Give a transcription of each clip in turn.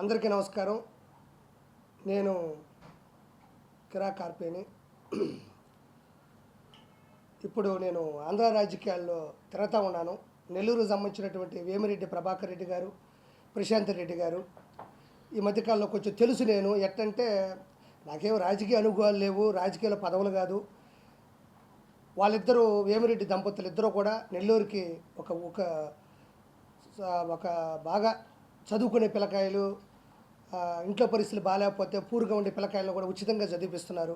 అందరికీ నమస్కారం. నేను కిరా కార్పేని. ఇప్పుడు నేను ఆంధ్ర రాజకీయాల్లో తిరుగుతూ ఉన్నాను. నెల్లూరు సంబంధించినటువంటి వేమిరెడ్డి ప్రభాకర్ రెడ్డి గారు ప్రశాంత్ రెడ్డి గారు. ఈ మధ్యకాలంలో కొంచెం తెలుసు నేను. ఎట్టంటే నాకేం రాజకీయ అనుభవాలు లేవు రాజకీయాల పదవులు కాదు. వాళ్ళిద్దరూ వేమిరెడ్డి దంపతులు ఇద్దరూ కూడా నెల్లూరుకి ఒక ఒక ఒక బాగా చదువుకునే పిల్లకాయలు ఇంట్లో పరిస్థితులు బాగాలేకపోతే పూర్గా ఉండే పిల్లకాయలను కూడా ఉచితంగా చదివిపిస్తున్నారు.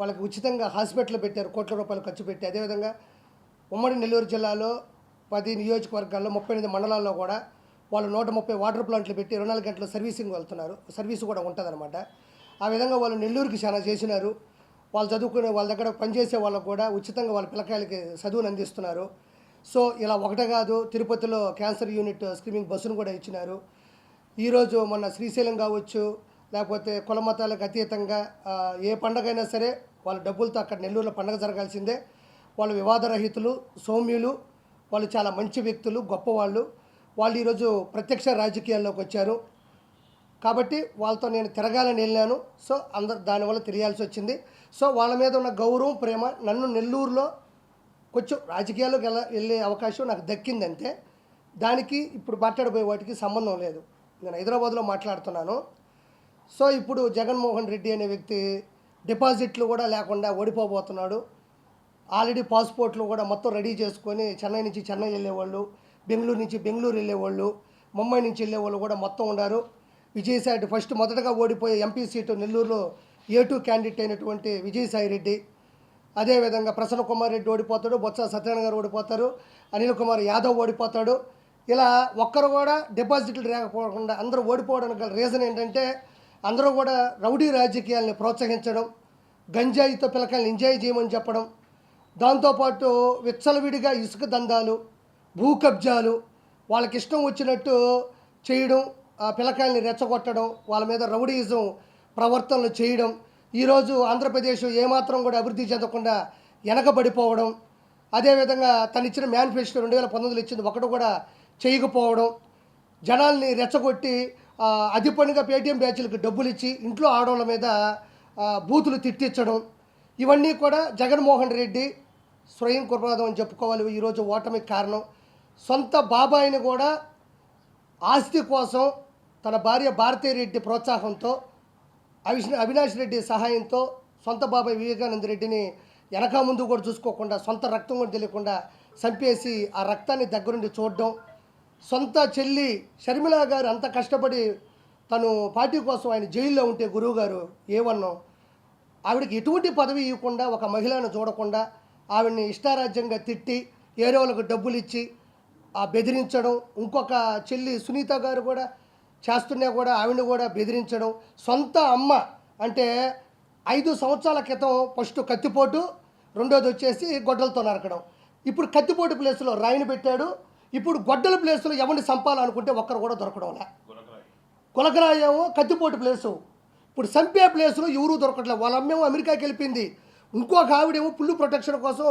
వాళ్ళకి ఉచితంగా హాస్పిటల్ పెట్టారు కోట్ల రూపాయలు ఖర్చు పెట్టి. అదేవిధంగా ఉమ్మడి నెల్లూరు జిల్లాలో పది నియోజకవర్గాల్లో ముప్పై ఎనిమిది మండలాల్లో కూడా వాళ్ళు నూట ముప్పై వాటర్ ప్లాంట్లు పెట్టి ఇరవై నాలుగు గంటల సర్వీసింగ్ వెళ్తున్నారు. సర్వీస్ కూడా ఉంటుందన్నమాట. ఆ విధంగా వాళ్ళు నెల్లూరుకి చాలా చేసినారు. వాళ్ళు చదువుకునే వాళ్ళ దగ్గర పనిచేసే వాళ్ళకు కూడా ఉచితంగా వాళ్ళ పిల్లకాయలకి చదువును అందిస్తున్నారు. సో ఇలా ఒకటే కాదు తిరుపతిలో క్యాన్సర్ యూనిట్ స్క్రీమింగ్ బస్సును కూడా ఇచ్చినారు. ఈరోజు మొన్న శ్రీశైలం కావచ్చు లేకపోతే కుల మతాలకు అతీతంగా ఏ పండగ అయినా సరే వాళ్ళ డబ్బులతో అక్కడ నెల్లూరులో పండగ జరగాల్సిందే. వాళ్ళు వివాదరహితులు సౌమ్యులు వాళ్ళు చాలా మంచి వ్యక్తులు గొప్పవాళ్ళు. వాళ్ళు ఈరోజు ప్రత్యక్ష రాజకీయాల్లోకి వచ్చారు. కాబట్టి వాళ్ళతో నేను తిరగాలని వెళ్ళాను. సో అందరు దానివల్ల తెలియాల్సి వచ్చింది. సో వాళ్ళ మీద ఉన్న గౌరవం ప్రేమ నన్ను నెల్లూరులో కొంచెం రాజకీయాల్లోకి వెళ్ళ వెళ్ళే అవకాశం నాకు దక్కిందంటే దానికి ఇప్పుడు మాట్లాడబోయే వాటికి సంబంధం లేదు. నేను హైదరాబాద్లో మాట్లాడుతున్నాను. సో ఇప్పుడు జగన్మోహన్ రెడ్డి అనే వ్యక్తి డిపాజిట్లు కూడా లేకుండా ఓడిపోబోతున్నాడు. ఆల్రెడీ పాస్పోర్ట్లు కూడా మొత్తం రెడీ చేసుకొని చెన్నై నుంచి చెన్నై వెళ్ళేవాళ్ళు బెంగళూరు నుంచి బెంగళూరు వెళ్ళేవాళ్ళు ముంబై నుంచి వెళ్ళేవాళ్ళు కూడా మొత్తం ఉన్నారు. విజయసాయి ఫస్ట్ మొదటగా ఓడిపోయే ఎంపీ సీటు నెల్లూరులో ఏ టూ క్యాండిడేట్ అయినటువంటి విజయసాయి రెడ్డి అదేవిధంగా ప్రసన్న కుమార్ రెడ్డి ఓడిపోతాడు బొత్స సత్యనారాయణ గారు ఓడిపోతారు అనిల్ కుమార్ యాదవ్ ఓడిపోతాడు. ఇలా ఒక్కరు కూడా డిపాజిట్లు లేకపోకుండా అందరూ ఓడిపోవడానికి గల రీజన్ ఏంటంటే అందరూ కూడా రౌడీ రాజకీయాల్ని ప్రోత్సహించడం గంజాయితో పిల్లకాయలు ఎంజాయ్ చేయమని చెప్పడం దాంతోపాటు విచ్చలవిడిగా ఇసుక దందాలు భూ కబ్జాలు వాళ్ళకి ఇష్టం వచ్చినట్టు చేయడం ఆ పిల్లకాయల్ని రెచ్చగొట్టడం వాళ్ళ మీద రౌడీయిజం ప్రవర్తనలు చేయడం ఈరోజు ఆంధ్రప్రదేశ్ ఏమాత్రం కూడా అభివృద్ధి చెందకుండా వెనకబడిపోవడం అదేవిధంగా తను ఇచ్చిన మేనిఫెస్టో రెండు వేల పంతొమ్మిదిలో ఇచ్చింది ఒకటి కూడా చేయకపోవడం జనాల్ని రెచ్చగొట్టి అధిపనిగా అది పనిగా పేటీఎం బ్యాచ్లకు డబ్బులు ఇచ్చి ఇంట్లో ఆడవాళ్ళ మీద బూతులు తిట్టించడం ఇవన్నీ కూడా జగన్మోహన్ రెడ్డి స్వయం కృపణాదం అని చెప్పుకోవాలి. ఈరోజు ఓటమికి కారణం. సొంత బాబాయిని కూడా ఆస్తి కోసం తన భార్య భారతీ రెడ్డి ప్రోత్సాహంతో అవిష్ అవినాష్ రెడ్డి సహాయంతో సొంత బాబాయ్ వివేకానంద రెడ్డిని వెనక ముందు కూడా చూసుకోకుండా సొంత రక్తం కూడా తెలియకుండా చంపేసి ఆ రక్తాన్ని దగ్గరుండి చూడడం సొంత చెల్లి షర్మిల గారు అంత కష్టపడి తను పార్టీ కోసం ఆయన జైల్లో ఉంటే గురువు గారు ఆవిడకి ఎటువంటి పదవి ఇవ్వకుండా ఒక మహిళను చూడకుండా ఆవిడని ఇష్టారాజ్యంగా తిట్టి ఏరే వాళ్ళకు డబ్బులు ఇచ్చి ఆ బెదిరించడం ఇంకొక చెల్లి సునీత గారు కూడా చేస్తున్నా కూడా ఆవిడని కూడా బెదిరించడం సొంత అమ్మ అంటే ఐదు సంవత్సరాల క్రితం ఫస్ట్ కత్తిపోటు రెండోది వచ్చేసి గొడ్డలతో నరకడం. ఇప్పుడు కత్తిపోటు ప్లేస్లో రాయిని పెట్టాడు. ఇప్పుడు గొడ్డల ప్లేస్లో ఎవరిని చంపాలనుకుంటే ఒక్కరు కూడా దొరకడంలే కులకరాయేమో కత్తిపోటు ప్లేసు. ఇప్పుడు సంపే ప్లేస్లో ఎవరూ దొరకట్లేదు వాళ్ళ అమ్మేమో అమెరికాకి వెళ్ళిపోయింది. ఇంకొక ఆవిడేమో పుల్లు ప్రొటెక్షన్ కోసం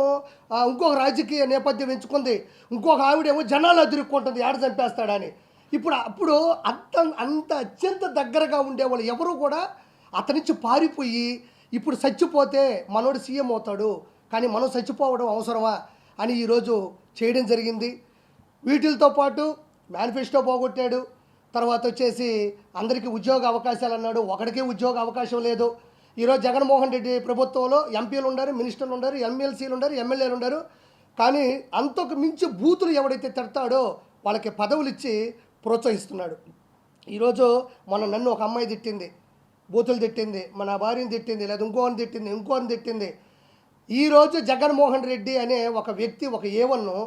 ఇంకొక రాజకీయ నేపథ్యం ఎంచుకుంది. ఇంకొక ఆవిడేమో జనాలు అదురుక్కుంటుంది. ఏడ చంపేస్తాడని. ఇప్పుడు అప్పుడు అంత అంత అత్యంత దగ్గరగా ఉండేవాళ్ళు ఎవరు కూడా అతని నుంచి పారిపోయి ఇప్పుడు చచ్చిపోతే మనోడు సీఎం అవుతాడు. కానీ మనం చచ్చిపోవడం అవసరమా? అని ఈరోజు చేయడం జరిగింది. వీటితో పాటు మేనిఫెస్టో పోగొట్టాడు. తర్వాత వచ్చేసి అందరికీ ఉద్యోగ అవకాశాలు అన్నాడు. ఒకడికే ఉద్యోగ అవకాశం లేదు. ఈరోజు జగన్మోహన్ రెడ్డి ప్రభుత్వంలో ఎంపీలు ఉన్నారు మినిస్టర్లు ఉన్నారు ఎమ్మెల్సీలు ఉన్నారు ఎమ్మెల్యేలు ఉన్నారు. కానీ అంతకు మించి బూతులు ఎవడైతే తిడతాడో వాళ్ళకి పదవులు ఇచ్చి ప్రోత్సహిస్తున్నాడు. ఈరోజు మన నన్ను ఒక అమ్మాయి తిట్టింది. బూతులు తిట్టింది. మన భార్యని తిట్టింది. లేదా ఇంకోని తిట్టింది ఇంకోని తిట్టింది. ఈరోజు జగన్మోహన్ రెడ్డి అనే ఒక వ్యక్తి ఒక ఏవన్ను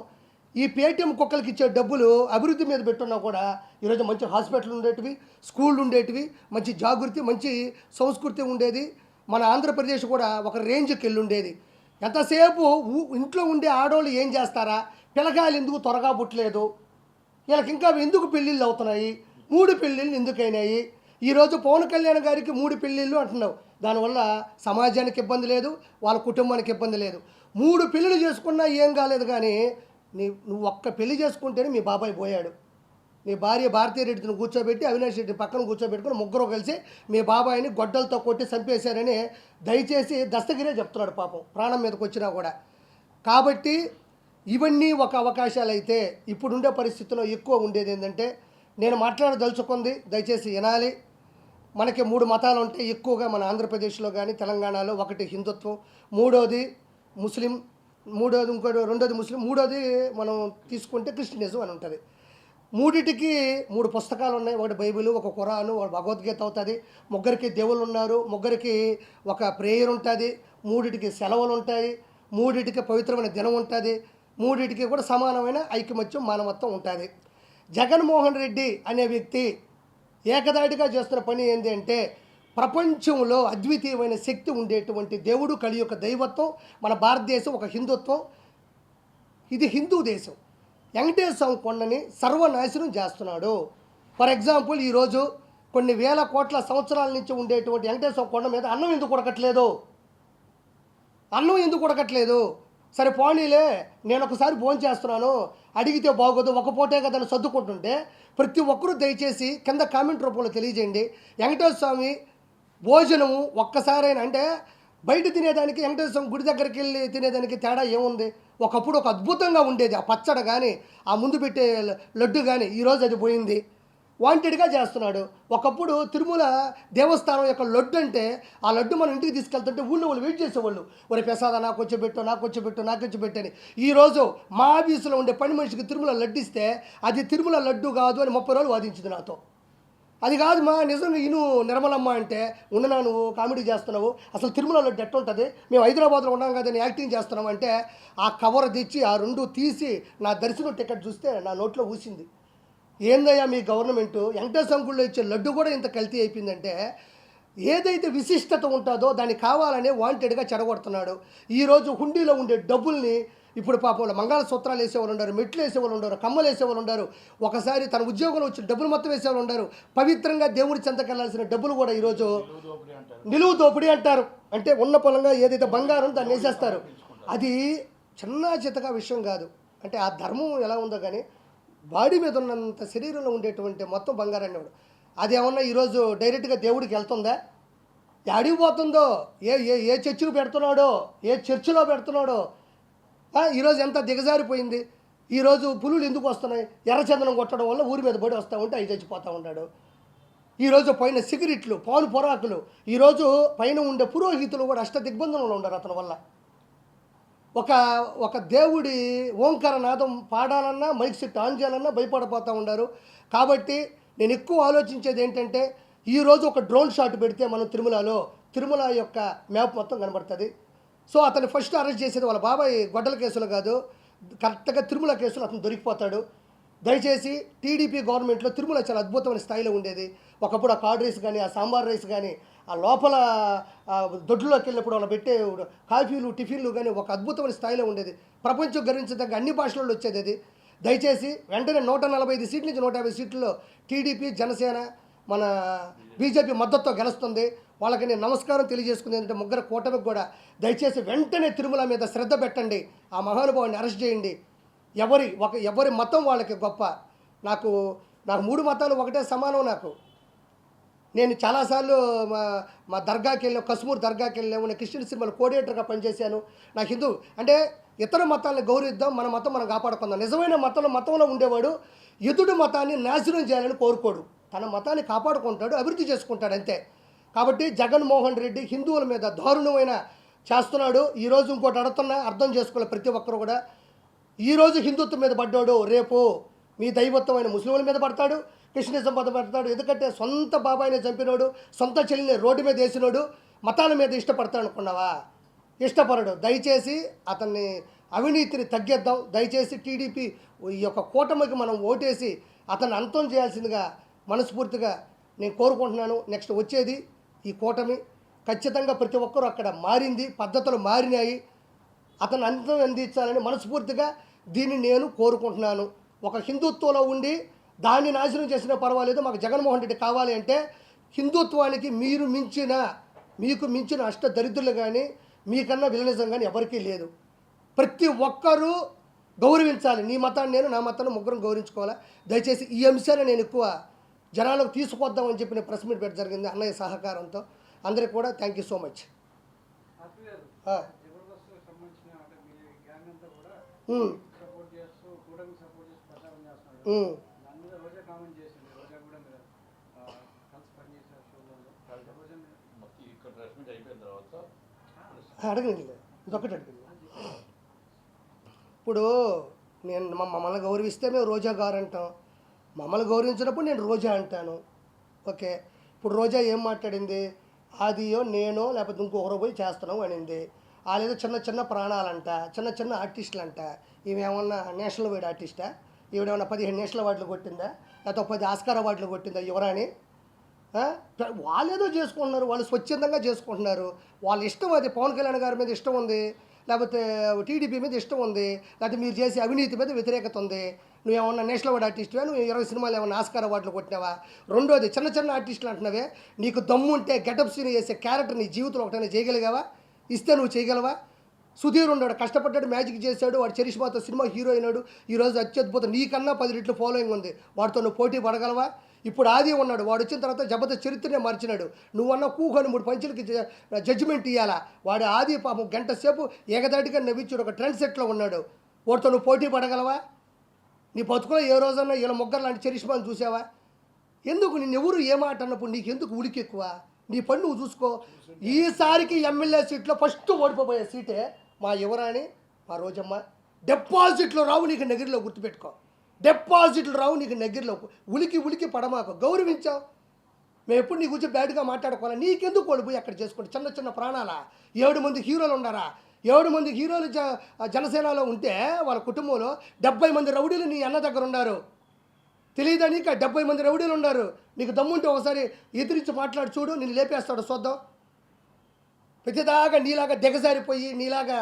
ఈ పేటీఎం కుక్కలకి ఇచ్చే డబ్బులు అభివృద్ధి మీద పెట్టున్నా కూడా ఈరోజు మంచి హాస్పిటల్ ఉండేటివి స్కూళ్ళు ఉండేటివి మంచి జాగృతి మంచి సంస్కృతి ఉండేది. మన ఆంధ్రప్రదేశ్ కూడా ఒక రేంజ్కి వెళ్ళి ఉండేది ఎంతసేపు ఇంట్లో ఉండే ఆడవాళ్ళు ఏం చేస్తారా? పిల్లకాయలు ఎందుకు త్వరగా పుట్టలేదు? వీళ్ళకి ఇంకా ఎందుకు పెళ్ళిళ్ళు అవుతున్నాయి? మూడు పెళ్ళిళ్ళు ఎందుకైనాయి ఈరోజు పవన్ కళ్యాణ్ గారికి మూడు పెళ్ళిళ్ళు అంటున్నావు. దానివల్ల సమాజానికి ఇబ్బంది లేదు వాళ్ళ కుటుంబానికి ఇబ్బంది లేదు. మూడు పెళ్ళిళ్ళు చేసుకున్నా ఏం కాలేదు కానీ నీ నువ్వు ఒక్క పెళ్ళి చేసుకుంటేనే మీ బాబాయ్ పోయాడు. నీ భార్య భారతీయ రెడ్డిని కూర్చోబెట్టి అవినాష్ రెడ్డి పక్కన కూర్చోబెట్టుకుని ముగ్గురు కలిసి మీ బాబాయిని గొడ్డలతో కొట్టి చంపేశారని దయచేసి దస్తగిరే చెప్తున్నాడు పాపం ప్రాణం మీదకి వచ్చినా కూడా. కాబట్టి ఇవన్నీ ఒక అవకాశాలు అయితే ఇప్పుడుండే పరిస్థితుల్లో ఎక్కువ ఉండేది ఏంటంటే నేను మాట్లాడదలుచుకుంది దయచేసి వినాలి. మనకి మూడు మతాలు ఉంటాయి ఎక్కువగా మన ఆంధ్రప్రదేశ్లో కానీ తెలంగాణలో ఒకటి హిందుత్వం మూడోది ముస్లిం మూడోది ఇంకోటి రెండోది ముస్లిం మూడోది మనం తీసుకుంటే క్రిస్టియనిజం అని ఉంటుంది. మూడిటికి మూడు పుస్తకాలు ఉన్నాయి. ఒకటి బైబిల్ ఒక ఖురాను ఒక భగవద్గీత అవుతుంది. ముగ్గురికి దేవుళ్ళు ఉన్నారు. ముగ్గురికి ఒక ప్రేయర్ ఉంటుంది. మూడిటికి సెలవులు ఉంటాయి. మూడిటికి పవిత్రమైన దినం ఉంటుంది. మూడిటికి కూడా సమానమైన ఐకమత్యం మానవత్వం ఉంటుంది. జగన్మోహన్ రెడ్డి అనే వ్యక్తి ఏకదాటిగా చేస్తున్న పని ఏంటి అంటే ప్రపంచంలో అద్వితీయమైన శక్తి ఉండేటువంటి దేవుడు కలి యొక్క దైవత్వం మన భారతదేశం ఒక హిందుత్వం. ఇది హిందూ దేశం. వెంకటేశ్వర కొండని సర్వనాశనం చేస్తున్నాడు. ఫర్ ఎగ్జాంపుల్ ఈరోజు కొన్ని వేల కోట్ల సంవత్సరాల నుంచి ఉండేటువంటి వెంకటేశ్వర కొండ మీద అన్నం ఎందుకు ఉడకట్లేదు? అన్నం ఎందుకు ఉడకట్లేదు? సరే పోనీలే నేను ఒకసారి ఫోన్ చేస్తున్నాను. అడిగితే బాగోదు ఒక పూటే కదా సర్దుకుంటుంటే ప్రతి ఒక్కరూ దయచేసి కింద కామెంట్ రూపంలో తెలియజేయండి. వెంకటేశ్వర స్వామి భోజనము ఒక్కసారైనా అంటే బయట తినేదానికి వెంకటేశ్వర గుడి దగ్గరికి వెళ్ళి తినేదానికి తేడా ఏముంది? ఒకప్పుడు ఒక అద్భుతంగా ఉండేది ఆ పచ్చడి కానీ ఆ ముందు పెట్టే లడ్డు కానీ ఈరోజు అది పోయింది. వాంటెడ్గా చేస్తున్నాడు. ఒకప్పుడు తిరుమల దేవస్థానం యొక్క లడ్డు అంటే ఆ లడ్డు మనం ఇంటికి తీసుకెళ్తుంటే ఊళ్ళో వాళ్ళు వెయిట్ చేసేవాళ్ళు. ఒరే ప్రసాద నాకు వచ్చి పెట్టు నాకు వచ్చి పెట్టు నాకు వచ్చి పెట్టు అని. ఈరోజు మా ఆఫీసులో ఉండే పని మనిషికి తిరుమల లడ్డు ఇస్తే అది తిరుమల లడ్డు కాదు అని ముప్పై రోజులు వాదించింది నాతో. అది కాదు మా నిజంగా ఇను నిర్మలమ్మ అంటే ఉండనా నువ్వు? కామెడీ చేస్తున్నావు? అసలు తిరుమలలో డెట్ ఉంటుంది? మేము హైదరాబాద్లో ఉన్నాం కదని యాక్టింగ్ చేస్తున్నాం అంటే ఆ కవర్ తెచ్చి ఆ రెండు తీసి నా దర్శనం టికెట్ చూస్తే నా నోట్లో ఊసింది. ఏందయ్యా మీ గవర్నమెంట్? వెంకటేశ్వర గుళ్ళో ఇచ్చే లడ్డు కూడా ఇంత కల్తీ అయిపోయిందంటే ఏదైతే విశిష్టత ఉంటుందో దాన్ని కావాలనే వాంటెడ్గా చెడగొడుతున్నాడు ఈరోజు హుండీలో ఉండే డబ్బుల్ని ఇప్పుడు పాపం మంగళసూత్రాలు వేసేవాళ్ళు ఉన్నారు మెట్లు వేసేవాళ్ళు ఉన్నారు కమ్మలు వేసేవాళ్ళు ఉన్నారు ఒకసారి తన ఉద్యోగంలో వచ్చిన డబ్బులు మొత్తం వేసేవాళ్ళు ఉన్నారు పవిత్రంగా దేవుడి చెంతకెళ్ళాల్సిన డబ్బులు కూడా ఈరోజు నిలువు దోపిడీ అంటారు. అంటే ఉన్న పొలంగా ఏదైతే బంగారం దాన్ని వేసేస్తారు. అది చిన్న చితక విషయం కాదు. అంటే ఆ ధర్మం ఎలా ఉందో కానీ బాడీ మీద ఉన్నంత శరీరంలో ఉండేటువంటి మొత్తం బంగారాన్ని అనేవాడు అది ఏమన్నా ఈరోజు డైరెక్ట్గా దేవుడికి వెళ్తుందా? యాడికి పోతుందో? ఏ ఏ ఏ చర్చిలో పెడుతున్నాడో? ఏ చర్చిలో పెడుతున్నాడో? ఈరోజు ఎంత దిగజారిపోయింది? ఈరోజు పులులు ఎందుకు వస్తున్నాయి? ఎర్రచందనం కొట్టడం వల్ల ఊరి మీద పడి వస్తూ ఉంటే అవి చచ్చిపోతూ ఉన్నాడు. ఈరోజు పైన సిగరెట్లు పాలు పొరాకులు ఈరోజు పైన ఉండే పురోహితులు కూడా అష్ట దిగ్బంధనంలో ఉండరు అతని వల్ల. ఒక ఒక దేవుడి ఓంకార నాదం పాడాలన్నా మైక్ సెట్ ఆన్ చేయాలన్నా భయపడిపోతూ ఉన్నారు కాబట్టి నేను ఎక్కువ ఆలోచించేది ఏంటంటే ఈరోజు ఒక డ్రోన్ షాట్ పెడితే మనం తిరుమలలో తిరుమల యొక్క మ్యాప్ మొత్తం కనబడుతుంది. సో అతన్ని ఫస్ట్ అరెస్ట్ చేసేది వాళ్ళ బాబాయ్ గొడ్డల కేసులు కాదు కరెక్ట్గా తిరుమల కేసులు అతను దొరికిపోతాడు. దయచేసి టీడీపీ గవర్నమెంట్లో తిరుమల చాలా అద్భుతమైన స్థాయిలో ఉండేది. ఒకప్పుడు ఆ కార్డ్ రైస్ కానీ ఆ సాంబార్ రైస్ కానీ ఆ లోపల దొడ్లోకి వెళ్ళినప్పుడు వాళ్ళు పెట్టే కాఫీలు టిఫిన్లు కానీ ఒక అద్భుతమైన స్థాయిలో ఉండేది. ప్రపంచం గర్వించదగ్గ అన్ని భాషలలో వచ్చేది అది. దయచేసి వెంటనే నూట నలభై ఐదు సీట్ల నుంచి నూట యాభై సీట్లలో టీడీపీ జనసేన మన బీజేపీ మద్దతుతో గెలుస్తుంది. వాళ్ళకి నేను నమస్కారం తెలియజేసుకుంది ఏంటంటే ముగ్గురు కూటమికి కూడా దయచేసి వెంటనే తిరుమల మీద శ్రద్ధ పెట్టండి. ఆ మహానుభావుని అరెస్ట్ చేయండి. ఎవరి ఒక ఎవరి మతం వాళ్ళకి గొప్ప. నాకు నాకు మూడు మతాలు ఒకటే సమానం నాకు. నేను చాలాసార్లు మా మా దర్గాకి వెళ్ళాము కశ్మూర్ దర్గాకి వెళ్ళాము నేను క్రిస్టియన్ సినిమాలో కోఆర్డినేటర్గా పనిచేశాను. నాకు హిందూ అంటే ఇతర మతాలను గౌరవిద్దాం మన మతం మనం కాపాడుకుందాం. నిజమైన మతంలో మతంలో ఉండేవాడు ఎదుటి మతాన్ని నాశనం చేయాలని కోరుకోడు. తన మతాన్ని కాపాడుకుంటాడు అభివృద్ధి చేసుకుంటాడు అంతే. కాబట్టి జగన్మోహన్ రెడ్డి హిందువుల మీద దారుణమైన చేస్తున్నాడు. ఈరోజు ఇంకోటి అడుగుతున్నా అర్థం చేసుకోవాలి ప్రతి ఒక్కరు కూడా. ఈరోజు హిందుత్వం మీద పడ్డాడు రేపు మీ దైవత్వమైన ముస్లింల మీద పడతాడు క్రిస్టియనిజం మీద పడతాడు. ఎందుకంటే సొంత బాబాయిని చంపినోడు సొంత చెల్లిని రోడ్డు మీద వేసినోడు మతాల మీద ఇష్టపడతాడు అనుకున్నావా ఇష్టపడడు. దయచేసి అతన్ని అవినీతిని తగ్గిద్దాం. దయచేసి టీడీపీ ఈ యొక్క కూటమికి మనం ఓటేసి అతన్ని అంతం చేయాల్సిందిగా మనస్ఫూర్తిగా నేను కోరుకుంటున్నాను. నెక్స్ట్ వచ్చేది ఈ కూటమి ఖచ్చితంగా ప్రతి ఒక్కరూ అక్కడ మారింది పద్ధతులు మారినాయి. అతను అంతం అందించాలని మనస్ఫూర్తిగా దీన్ని నేను కోరుకుంటున్నాను. ఒక హిందుత్వంలో ఉండి దాన్ని నాశనం చేసినా పర్వాలేదు మాకు జగన్మోహన్ రెడ్డి కావాలి అంటే హిందుత్వానికి మీరు మించిన మీకు మించిన అష్ట దరిద్రులు కానీ మీకన్నా విలనిజం కానీ ఎవరికీ లేదు. ప్రతి ఒక్కరూ గౌరవించాలి. నీ మతాన్ని నేను నా మతాన్ని ముగ్గురం గౌరవించుకోవాలా? దయచేసి ఈ అంశాన్ని నేను ఎక్కువ జనాలకు తీసుకొద్దామని చెప్పి నేను ప్రెస్ మీట్ పెట్టడం జరిగింది అన్నయ్య సహకారంతో. అందరికి కూడా థ్యాంక్ యూ సో మచ్ అడగండి ఇదొక్కటి అడగండి. ఇప్పుడు నేను మమ్మ- మమ్మల్ని గౌరవిస్తే మేము రోజా గారు అంటాం. మమ్మల్ని గౌరవించినప్పుడు నేను రోజా అంటాను. ఓకే? ఇప్పుడు రోజా ఏం మాట్లాడింది? అదియో నేనో లేకపోతే ఇంకొకరు పోయి చేస్తున్నాం అనింది. వాళ్ళేదో చిన్న చిన్న ప్రాణాలంట చిన్న చిన్న ఆర్టిస్టులు అంట నేషనల్ వైడ్ ఆర్టిస్టా? ఈవిడేమన్నా పదిహేను నేషనల్ అవార్డులు కొట్టిందా? లేకపోతే పది ఆస్కార్ అవార్డులు కొట్టిందా యువరాణి? వాళ్ళు ఏదో చేసుకుంటున్నారు. వాళ్ళు స్వచ్ఛందంగా చేసుకుంటున్నారు. వాళ్ళ ఇష్టం అది. పవన్ కళ్యాణ్ గారి మీద ఇష్టం ఉంది. లేకపోతే టీడీపీ మీద ఇష్టం ఉంది. లేకపోతే మీరు చేసే అవినీతి మీద వ్యతిరేకత ఉంది. నువ్వు ఏమన్నా నేషనల్ అవార్డు ఆర్టిస్టువే? నువ్వు ఇరవై సినిమాలు ఏమన్నా ఆస్కార్ అవార్డులు కొట్టినావా? రెండోది చిన్న చిన్న ఆర్టిస్టులు అంటున్నావే నీకు దమ్ము ఉంటే గెటప్ సీన్ చేసే క్యారెక్టర్ నీ జీవితంలో ఒకటైనా చేయగలిగావా? ఇస్తే నువ్వు చేయగలవా? సుధీర్ ఉన్నాడు కష్టపడ్డాడు మ్యాజిక్ చేశాడు వాడు చరిష్మాతో సినిమా హీరో అయినాడు ఈరోజు అత్యద్భుతం. నీకన్నా పది రెట్లు ఫాలోయింగ్ ఉంది. వాడితో నువ్వు పోటీ పడగలవా? ఇప్పుడు ఆది ఉన్నాడు వాడు వచ్చిన తర్వాత జబర్దస్త్ చరిత్రనే మార్చినాడు. నువ్వన్న కూకొని మూడు పంచులకి జడ్జిమెంట్ ఇవ్వాలా వాడు ఆది పాపం గంట సేపు ఏకదాటిగా నవ్వించాడు ఒక ట్రెండ్ సెట్లో ఉన్నాడు. వాడితో నువ్వు పోటీ పడగలవా? నీ బతుకులో ఏ రోజన్నా ఇలా ముగ్గురు లాంటి చరిష్మాను చూసావా? ఎందుకు నిన్ను ఎవరు ఏ మాట అన్నప్పుడు నీకు ఎందుకు ఉడికి ఎక్కువ? నీ పని నువ్వు చూసుకో. ఈసారికి ఎమ్మెల్యే సీట్లో ఫస్ట్ ఓడిపోయే సీటే మా యువరాణి మా రోజమ్మ. డిపాజిట్లు రావు నీకు నగిరిలో గుర్తుపెట్టుకో. డిపాజిట్లు రావు నీకు నగిరిలో ఉలికి ఉలికి పడమాకు. గౌరవించావు. మేము ఎప్పుడు నీ గురించి బ్యాడ్గా మాట్లాడుకోవాలి? నీకెందుకు వాళ్ళు పోయి అక్కడ చేసుకోండి చిన్న చిన్న ప్రాణాలా? ఏడు మంది హీరోలు ఉన్నారా ఏడు మంది హీరోలు జ జనసేనలో ఉంటే వాళ్ళ కుటుంబంలో డెబ్బై మంది రౌడీలు నీ అన్న దగ్గర ఉన్నారు. తెలియదా నీకు? డెబ్బై మంది రౌడీలు ఉన్నారు. నీకు దమ్ముంటే ఒకసారి ఎదిరించి మాట్లాడి చూడు నేను లేపేస్తాడు చూద్దాం ప్రతిదాకా నీలాగా దిగజారిపోయి నీలాగా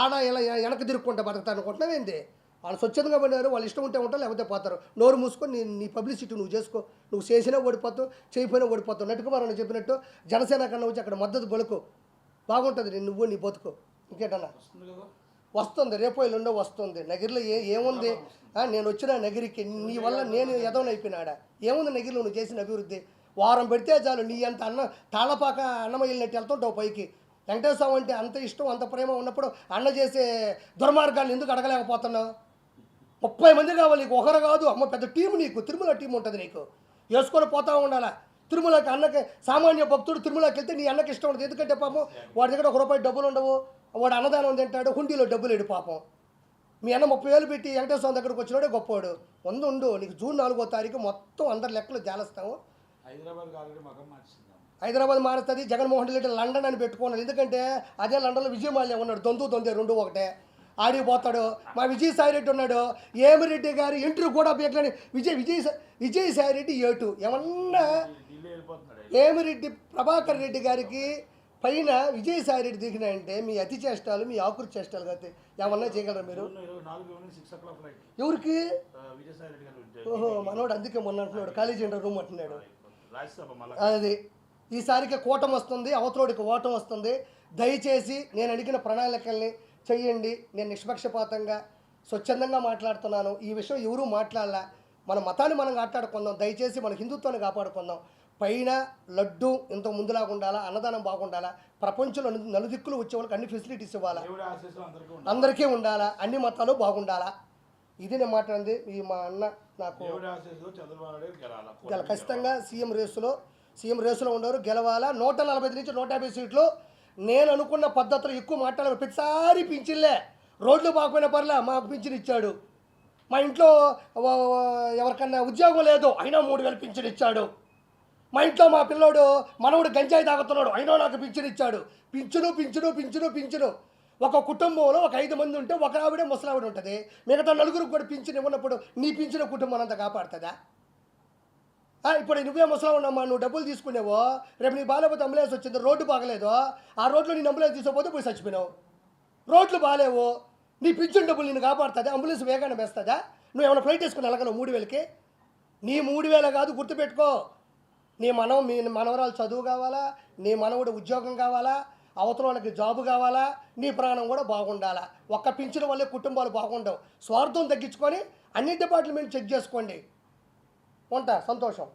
ఆడ ఇలా వెనక తిరుక్కుంటా బతుకుతాను అనుకుంటున్నావేంది వాళ్ళు స్వచ్ఛందంగా పడినారు వాళ్ళు ఇష్టం ఉంటే ఉంటారు లేకపోతే పోతారు. నోరు మూసుకొని నీ నీ పబ్లిసిటీ నువ్వు చేసుకో. నువ్వు చేసినా ఓడిపోతావు చేయకపోయినా ఓడిపోతావు నటుకుమారని చెప్పినట్టు జనసేన కన్నా వచ్చి అక్కడ మద్దతు బలుకు బాగుంటుంది నువ్వు నీ బతుకు. ఇంకేటన్నా? వస్తుంది రేపు ఎల్లుండో వస్తుంది. నగిరిలో ఏ ఏముంది? నేను వచ్చిన నగిరికి నీ వల్ల నేను ఎదవనైపోయినాడా ఏముంది నగిరిలో నువ్వు చేసిన అభివృద్ధి? వారం పెడితే చాలు నీ అంత అన్న తాళపాక అన్నం వెళ్ళినట్టు వెళ్తుంటావు పైకి. వెంకటేశ్వర స్వామి అంటే అంత ఇష్టం అంత ప్రేమ ఉన్నప్పుడు అన్న చేసే దుర్మార్గాలు ఎందుకు అడగలేకపోతున్నావు? ముప్పై మంది కావాలి నీకు ఒకరు కాదు. అమ్మ పెద్ద టీం నీకు తిరుమల టీం ఉంటుంది నీకు. వేసుకొని పోతా ఉండాలా? తిరుమలకి అన్నకి సామాన్య భక్తుడు తిరుమలకి వెళ్తే నీ అన్నకి ఇష్టం ఉంటుంది ఎందుకంటే పాపం వాడి దగ్గర ఒక రూపాయి డబ్బులు ఉండవు. వాడు అన్నదానం తింటాడు హుండీలో డబ్బులు లేడు పాపం. మీ అన్న ముప్పై వేలు పెట్టి వెంకటేశ్వర దగ్గరకు వచ్చినాడే గొప్పవాడు వంద ఉండు నీకు జూన్ నాలుగో తారీఖు మొత్తం అందరి లెక్కలు జాలస్తాము. హైదరాబాద్ మారుతుంది జగన్మోహన్ రెడ్డి లండన్ అని పెట్టుకున్నాడు ఎందుకంటే అదే లండన్లో విజయమాల్య ఉన్నాడు దొందు దొందే రెండు ఒకటే. ఆడికి పోతాడు. మా విజయసాయి రెడ్డి ఉన్నాడు. ఏమిరెడ్డి గారి ఇంటర్వ్యూ కూడా పీకలేని విజయ్ విజయ్ విజయసాయి రెడ్డి ఏటు ఏమన్నా ఏమిరెడ్డి ప్రభాకర్ రెడ్డి గారికి పైన విజయసాయి రెడ్డి దిగినాయంటే మీ అతి చేష్టాలు మీ ఆకురు చేష్టాలు అయితే ఏమన్నా చేయగలరా మీరు? ఎవరికి? ఓహో మనోడు అందుకే మొన్న అంటున్నాడు కాలేజీ ఇంటర్ రూమ్ అంటున్నాడు. అది. ఈసారికి కూటం వస్తుంది అవతలోడికి ఓటం వస్తుంది. దయచేసి నేను అడిగిన ప్రణాళికల్ని చెయ్యండి. నేను నిష్పక్షపాతంగా స్వచ్ఛందంగా మాట్లాడుతున్నాను. ఈ విషయం ఎవరూ మాట్లాడాల. మన మతాన్ని మనం కాపాడుకుందాం. దయచేసి మన హిందుత్వాన్ని కాపాడుకుందాం. పైన లడ్డు ఇంత ముందులాగా ఉండాలా? అన్నదానం బాగుండాలా? ప్రపంచంలో నలు- నలుదిక్కులు వచ్చే వాళ్ళకి అన్ని ఫెసిలిటీస్ ఇవ్వాలా? అందరికీ ఉండాలి? అన్ని మతాలు బాగుండాలా? ఇది నేను మాట్లాడింది ఈ మా అన్న నాకు గెల ఖచ్చితంగా సీఎం రేసులో సీఎం రేసులో ఉండరు గెలవాలా. నూట నలభై ఐదు నుంచి నూట యాభై సీట్లు. నేను అనుకున్న పద్ధతిలో ఎక్కువ మాట్లాడాలి ప్రతిసారి పింఛన్లే. రోడ్లు బాగుపోయిన పర్లే మాకు పింఛన్ ఇచ్చాడు. మా ఇంట్లో ఎవరికన్నా ఉద్యోగం లేదు అయినా మూడు వేలు పింఛన్ ఇచ్చాడు. మా ఇంట్లో మా పిల్లోడు మనవుడు గంజాయి తాగుతున్నాడు. అయినా నాకు పింఛను ఇచ్చాడు. పింఛను పింఛను పింఛను పింఛను. ఒక కుటుంబంలో ఒక ఐదు మంది ఉంటే ఒక ఆవిడే ముసలావిడ ఉంటుంది. మిగతా నలుగురికి కూడా పింఛను ఇవ్వనప్పుడు నీ పింఛన కుటుంబం అంతా కాపాడుతుందా? ఇప్పుడు నువ్వే ముసలా నువ్వు డబ్బులు తీసుకునేవో రేపు నీ బాగాలేకపోతే అంబులెన్స్ వచ్చింది రోడ్డు బాగలేదు ఆ రోడ్లో నేను అంబులెన్స్ తీసుకోపోతే పోయి చచ్చిపోయినావు. రోడ్లు బాగాలేవు. నీ పింఛన్ డబ్బులు నేను కాపాడుతుంది? అంబులెన్స్ వేగానే వేస్తుందా? నువ్వు ఏమైనా ఫ్లైట్ వేసుకుని వెళ్ళగలవు మూడు వేలకి? నీ మూడు వేల కాదు గుర్తుపెట్టుకో. నీ మనం మీ మనవరాలు చదువు కావాలా? నీ మనవుడు ఉద్యోగం కావాలా? అవతలకి జాబు కావాలా? నీ ప్రాణం కూడా బాగుండాలా? ఒక్క పింఛన్ వల్లే కుటుంబాలు బాగుండవు. స్వార్థం తగ్గించుకొని అన్ని డిపార్ట్మెంట్ చెక్ చేసుకోండి. ఉంటా? సంతోషం.